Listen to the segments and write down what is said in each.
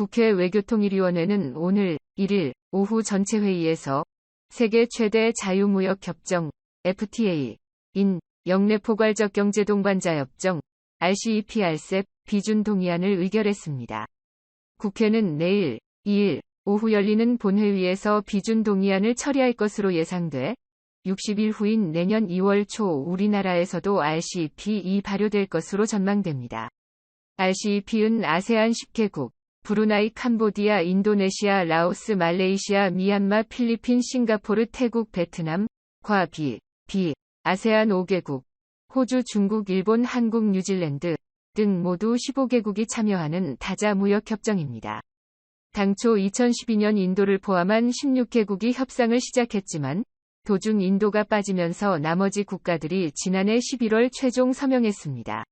국회 외교통일위원회는 오늘 1일 오후 전체 회의에서 세계 최대 자유무역 협정 FTA인 영내 포괄적 경제 동반자 협정 RCEP RCEP 비준 동의안을 의결했습니다. 국회는 내일 2일 오후 열리는 본회의에서 비준 동의안을 처리할 것으로 예상돼 60일 후인 내년 2월 초 우리나라에서도 RCEP이 발효될 것으로 전망됩니다. RCEP은 아세안 10개국, 브루나이, 캄보디아, 인도네시아, 라오스, 말레이시아, 미얀마, 필리핀, 싱가포르, 태국, 베트남, 과 비, 비, 아세안 5개국, 호주, 중국, 일본, 한국, 뉴질랜드 등 모두 15개국이 참여하는 다자 무역 협정입니다. 당초 2012년 인도를 포함한 16개국이 협상을 시작했지만 도중 인도가 빠지면서 나머지 국가들이 지난해 11월 최종 서명했습니다.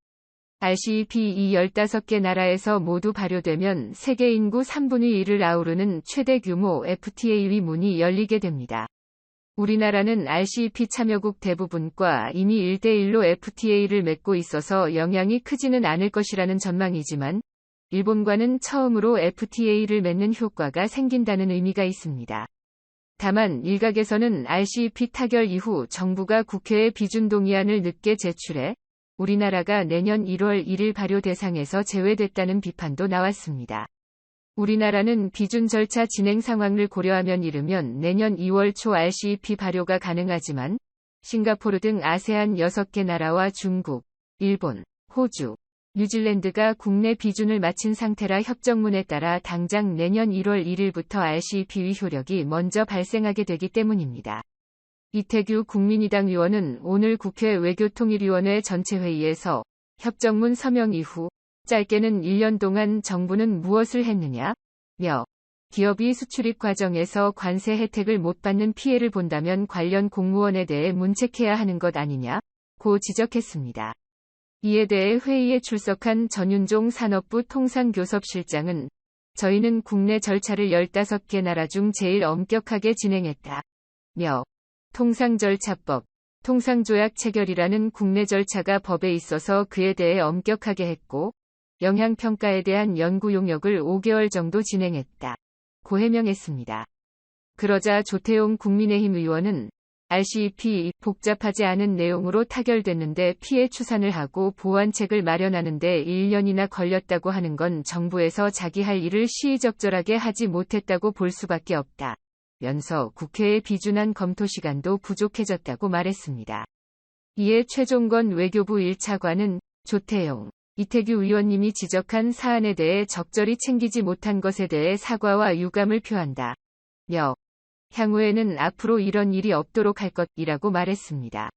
RCEP 이 15개 나라에서 모두 발효되면 세계 인구 3분의 1을 아우르는 최대 규모 FTA 문이 열리게 됩니다. 우리나라는 RCEP 참여국 대부분과 이미 1대1로 FTA를 맺고 있어서 영향이 크지는 않을 것이라는 전망이지만 일본과는 처음으로 FTA를 맺는 효과가 생긴다는 의미가 있습니다. 다만 일각에서는 RCEP 타결 이후 정부가 국회에 비준 동의안을 늦게 제출해 우리나라가 내년 1월 1일 발효 대상에서 제외됐다는 비판도 나왔습니다. 우리나라는 비준 절차 진행 상황을 고려하면 이르면 내년 2월 초 RCEP 발효가 가능하지만 싱가포르 등 아세안 6개 나라와 중국, 일본, 호주, 뉴질랜드가 국내 비준을 마친 상태라 협정문에 따라 당장 내년 1월 1일부터 RCEP의 효력이 먼저 발생하게 되기 때문입니다. 이태규 국민의당 의원은 오늘 국회 외교통일위원회 전체 회의에서 협정문 서명 이후 짧게는 1년 동안 정부는 무엇을 했느냐? 며 기업이 수출입 과정에서 관세 혜택을 못 받는 피해를 본다면 관련 공무원에 대해 문책해야 하는 것 아니냐? 고 지적했습니다. 이에 대해 회의에 출석한 전윤종 산업부 통상교섭실장은 저희는 국내 절차를 15개 나라 중 제일 엄격하게 진행했다. 며 통상 절차법, 통상 조약 체결이라는 국내 절차가 법에 있어서 그에 대해 엄격하게 했고 영향평가에 대한 연구 용역을 5개월 정도 진행했다. 고 해명했습니다. 그러자 조태용 국민의힘 의원은 RCEP 복잡하지 않은 내용으로 타결됐는데 피해 추산을 하고 보완책을 마련하는데 1년이나 걸렸다고 하는 건 정부에서 자기 할 일을 시의적절하게 하지 못했다고 볼 수밖에 없다. 면서 국회의 비준한 검토 시간도 부족해졌다고 말했습니다. 이에 최종건 외교부 1차관은 조태용, 이태규 의원님이 지적한 사안에 대해 적절히 챙기지 못한 것에 대해 사과와 유감을 표한다. 며 향후에는 앞으로 이런 일이 없도록 할 것이라고 말했습니다.